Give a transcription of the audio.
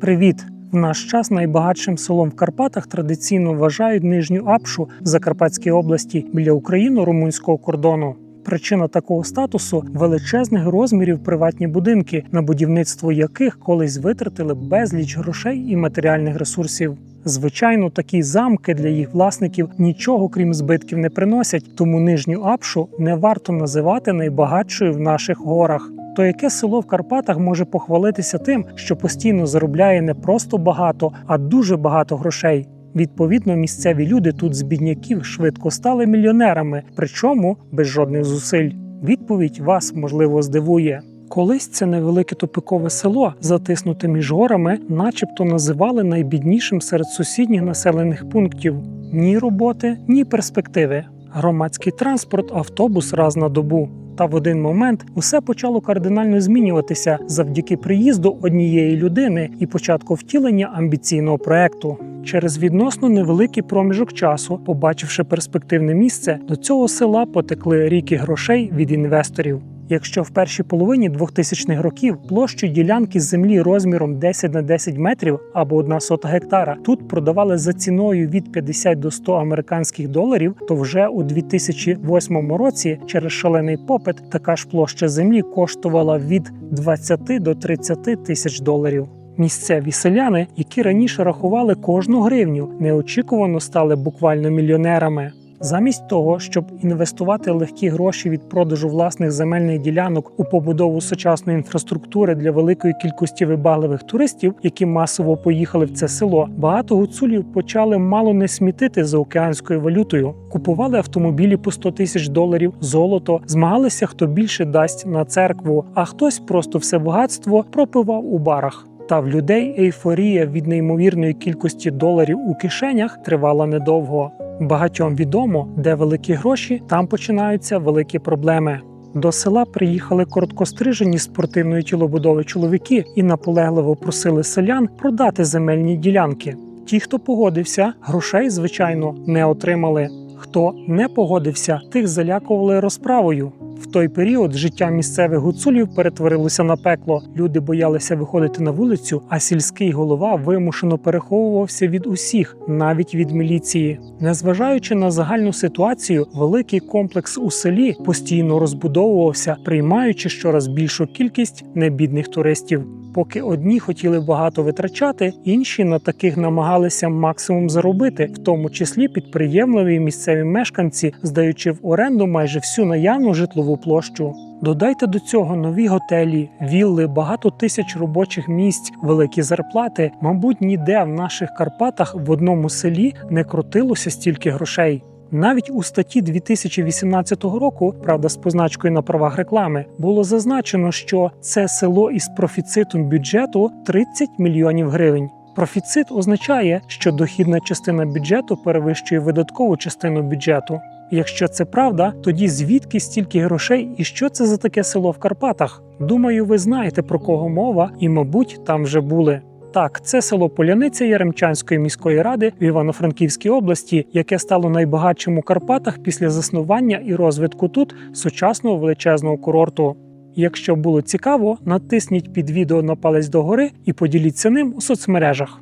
Привіт! В наш час найбагатшим селом в Карпатах традиційно вважають Нижню Апшу в Закарпатській області біля україно-румунського кордону. Причина такого статусу величезних розмірів приватні будинки, на будівництво яких колись витратили безліч грошей і матеріальних ресурсів. Звичайно, такі замки для їх власників нічого крім збитків не приносять, тому нижню апшу не варто називати найбагатшою в наших горах. То яке село в Карпатах може похвалитися тим, що постійно заробляє не просто багато, а дуже багато грошей? Відповідно, місцеві люди тут з бідняків швидко стали мільйонерами, причому без жодних зусиль. Відповідь вас можливо здивує. Колись це невелике тупикове село, затиснуте між горами, начебто називали найбіднішим серед сусідніх населених пунктів. Ні роботи, ні перспективи. Громадський транспорт, автобус раз на добу. Та в один момент усе почало кардинально змінюватися завдяки приїзду однієї людини і початку втілення амбіційного проекту. Через відносно невеликий проміжок часу, побачивши перспективне місце, до цього села потекли ріки грошей від інвесторів. Якщо в першій половині 2000-х років площу ділянки землі розміром 10 на 10 метрів або 1 сота гектара тут продавали за ціною від 50 до 100 американських доларів, то вже у 2008 році через шалений попит така ж площа землі коштувала від 20 до 30 тисяч доларів. Місцеві селяни, які раніше рахували кожну гривню, неочікувано стали буквально мільйонерами. Замість того, щоб інвестувати легкі гроші від продажу власних земельних ділянок у побудову сучасної інфраструктури для великої кількості вибагливих туристів, які масово поїхали в це село, багато гуцулів почали мало не смітити за океанською валютою, купували автомобілі по 100 тисяч доларів, золото, змагалися, хто більше дасть на церкву, а хтось просто все багатство пропивав у барах. Та в людей ейфорія від неймовірної кількості доларів у кишенях тривала недовго. Багатьом відомо, де великі гроші, там починаються великі проблеми. До села приїхали короткострижені спортивної тілобудови чоловіки і наполегливо просили селян продати земельні ділянки. Ті, хто погодився, грошей, звичайно, не отримали. Хто не погодився, тих залякували розправою. В той період життя місцевих гуцулів перетворилося на пекло. Люди боялися виходити на вулицю, а сільський голова вимушено переховувався від усіх, навіть від міліції. Незважаючи на загальну ситуацію, великий комплекс у селі постійно розбудовувався, приймаючи щораз більшу кількість небідних туристів. Поки одні хотіли багато витрачати, інші на таких намагалися максимум заробити, в тому числі підприємливі місцеві мешканці, здаючи в оренду майже всю наявну житлову площу. Додайте до цього нові готелі, вілли, багато тисяч робочих місць, великі зарплати. Мабуть, ніде в наших Карпатах в одному селі не крутилося стільки грошей. Навіть у статті 2018 року, правда, з позначкою на правах реклами, було зазначено, що це село із профіцитом бюджету 30 мільйонів гривень. Профіцит означає, що дохідна частина бюджету перевищує видаткову частину бюджету. Якщо це правда, тоді звідки стільки грошей і що це за таке село в Карпатах? Думаю, ви знаєте про кого мова, і, мабуть, там вже були. Так, це село Поляниця Яремчанської міської ради в Івано-Франківській області, яке стало найбагатшим у Карпатах після заснування і розвитку тут сучасного величезного курорту. Якщо було цікаво, натисніть під відео на палець догори і поділіться ним у соцмережах.